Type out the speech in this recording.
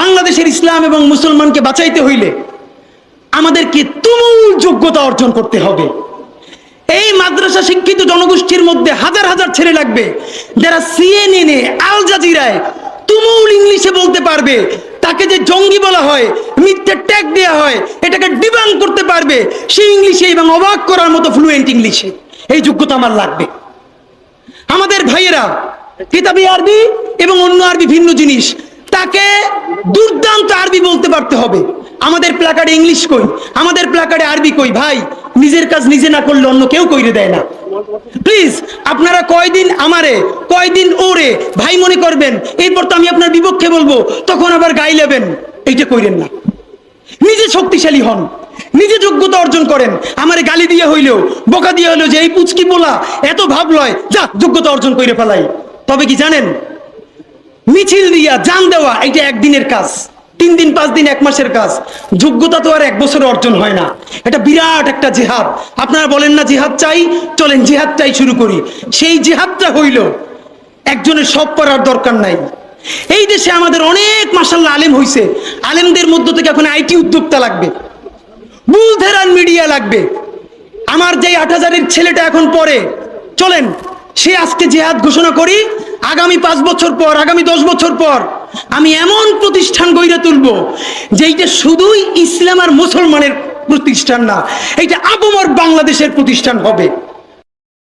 বাংলাদেশের ইসলাম এবং মুসলমানকে বাঁচাইতে হইলে আমাদেরকে তুমুল যোগ্যতা অর্জন করতে হবে। এই মাদ্রাসা শিক্ষিত জনগোষ্ঠীর মধ্যে হাজার হাজার ছেলে লাগবে, যারা সিএনএনে আল জাজিরায় তুমুল ইংলিশে বলতে পারবে, তাকে যে জঙ্গি বলা হয়, মিথ্যে ট্যাগ দেওয়া হয়, এটাকে ডিবাং করতে পারবে সেই ইংলিশে এবং অবাক করার মতো ফ্লুয়েন্ট ইংলিশে। এই যোগ্যতা আমার লাগবে। আমাদের ভাইয়েরা, কিতাবি আরবি এবং অন্য আরবি ভিন্ন জিনিস তাকে দুর্দান্ত আরবি বলতে পারতে হবে। আমাদের প্লাকার্ডে ইংলিশ কই? আমাদের প্লাকার্ডে আরবি কই? ভাই, নিজের কাজ নিজে না করলে অন্য কেউ কইরে দেয় না। প্লিজ আপনারা কয়দিন আমারে, কয়দিন ওরে, ভাই মনে করবেন, এরপর তো আমি আপনার বিপক্ষে বলব, তখন আবার গাই লেবেন। এইটা কইরেন না। নিজে শক্তিশালী হন। নিজে যোগ্যতা অর্জন করেন। আমারে গালি দিয়ে হইলেও, বোকা দিয়ে হইলেও যে এই পুচকি বলা এত ভাব লয় যা, যোগ্যতা অর্জন করে ফেলাই। তবে কি জানেন? মিছিল দিয়া জান দেওয়া এটা একদিনের কাজ। তিন দিন, পাঁচ দিন, এক মাসের কাজ। যোগ্যতা তো আর এক বছরে অর্জন হয় না। এটা বিরাট একটা জেহাদ। আপনারা বলেন না, জিহাদ চাই? চলেন, জিহাদটাই শুরু করি। সেই জিহাদটা হইল, একজনের সব করার দরকার নাই। এই দেশে আমাদের অনেক মাসাল্লাহ আলেম হইছে। আলেমদের মধ্য থেকে এখন আইটি উদ্যোক্তা লাগবে। বুলধেরান মিডিয়া লাগবে। আমার যে আট হাজারের ছেলেটা এখন পড়ে, চলেন, সে আজকে জেহাদ ঘোষণা করি আগামী পাঁচ বছর পর, আগামী দশ বছর পর আমি এমন প্রতিষ্ঠান গইরে তুলব যেইটা শুধুই ইসলাম আর মুসলমানের প্রতিষ্ঠান না, এইটা আবমর বাংলাদেশের প্রতিষ্ঠান হবে।